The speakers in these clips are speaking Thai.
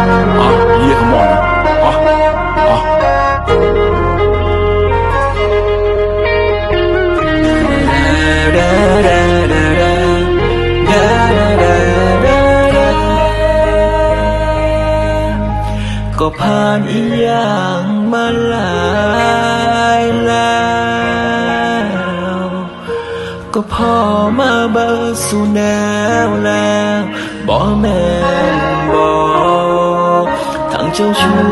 อ๋อเยี่ยขมอนอ๋ออ๋อก็ผ่านอีอย่างมาหลายแล้วก็พอมาเบิดสู่แนวแล้วบ่แม่ เจ้าชู้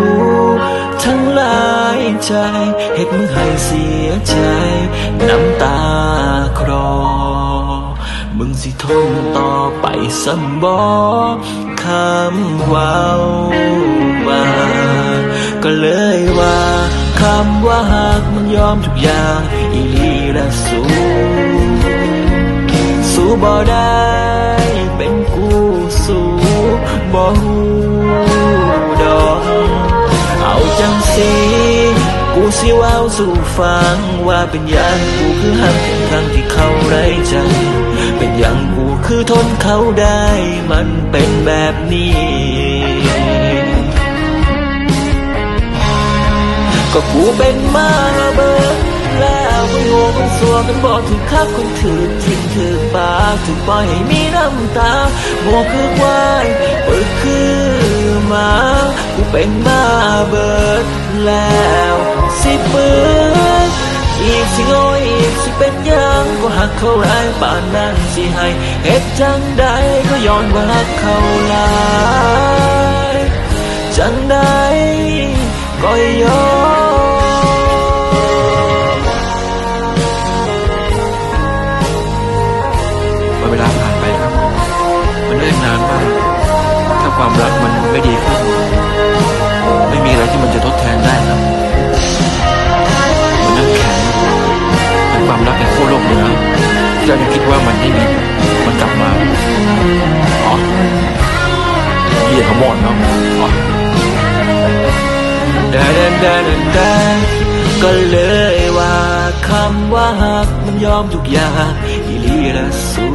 ทั้งหลายใจเฮ็ดมึงให้เสียใจ น้ำตาคลอมึงสิทนต่อไปซ้ำบ่คำว้ามาก็เลยว่าคำว่าหากมันยอมทุกอย่างอีลีละสูสู้บ่ได้เป็นกูสู้บ่หู สิว้าสู่ฟังว่าเป็นอย่างกูคือหักทางที่เขาไร้ใจ เป็นอย่างกูคือทนเขาได้ มันเป็นแบบนี้ ก็กูเป็นมาเบิดแล้วคนโง่คนสัวกันบอกถึงคักคนถือทิ้งถือปากถูกปล่อยให้มีน้ำตาโง่คือควายเปิดคือมา เป็นมาเบิดแล้ว สิเปิดอีกสิโง่อีกสิเป็นยังก็หักเขาร้ายป่านนั้นสิให้เฮ็ดจังใดก็ย้อนว่าหักเขาลายจังใดก็ยอมเวลาผ่านไปครับ มันเนิ่นนานมาก ถ้าความรักมันไม่ดีขึ้น อะไรที่มันจะทดแทนได้ครับเหมือนน้ำแข็งเป็นความรักในขั้วโลกเหนือที่เรายังคิดว่ามันไม่มีมันกลับมาอ๋อเยี่ยขมอนเนาะอ๋อดาดาดาดาดาก็เลยว่าคำว่าหักมันยอมทุกอย่างอีลีละสู้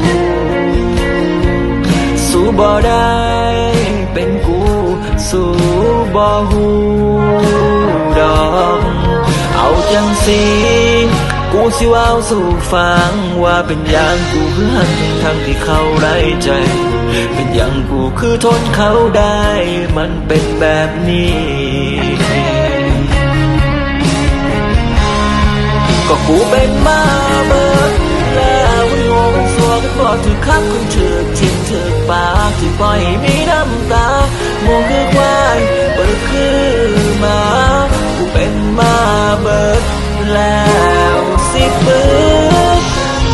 สู้บ่ได้ สู้บ่หูดอก เอาจังสิกูสิว้าสู่ฟังว่าเป็นอย่างกูคือหักทั้งที่เขาไร้ใจ เป็นอย่างกูคือทนเขาได้ มันเป็นแบบนี้ก็กูเป็นมาเบิดแล้วมันโง่มันสัวกัน บอถือคักคนถือทิ้งถือปากที่ปล่อยให้มีน้ำตาโง่คือควายเปิดคือหมากูเป็นมาเบิดแล้วสิเบิด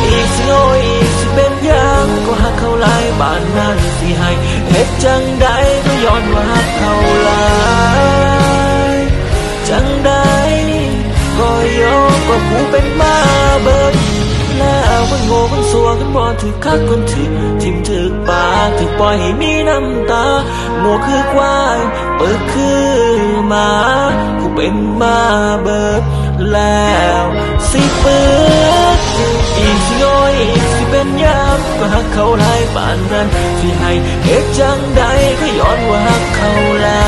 อีกสิโง่อีกสิเป็นหยังก็หักเขาหลายบ้านนั้นสิให้เฮ็ดจังใดก็ย้อนว่า โง่มันสัวกันบ่ถือคักคนถือทิมถือปากถือปล่อยให้มีน้ำตาโง่คือควายเปิดคือหมากูเป็นมาเบิดแล้วสิเปิดอีกสิโง่อีกสิเป็นยามก็หักเขาหลายปานนั้นสิให้เฮ็ดจังใดก็ย้อนว่าหักเขาหลา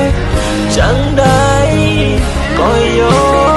ยจังใดก็ยอ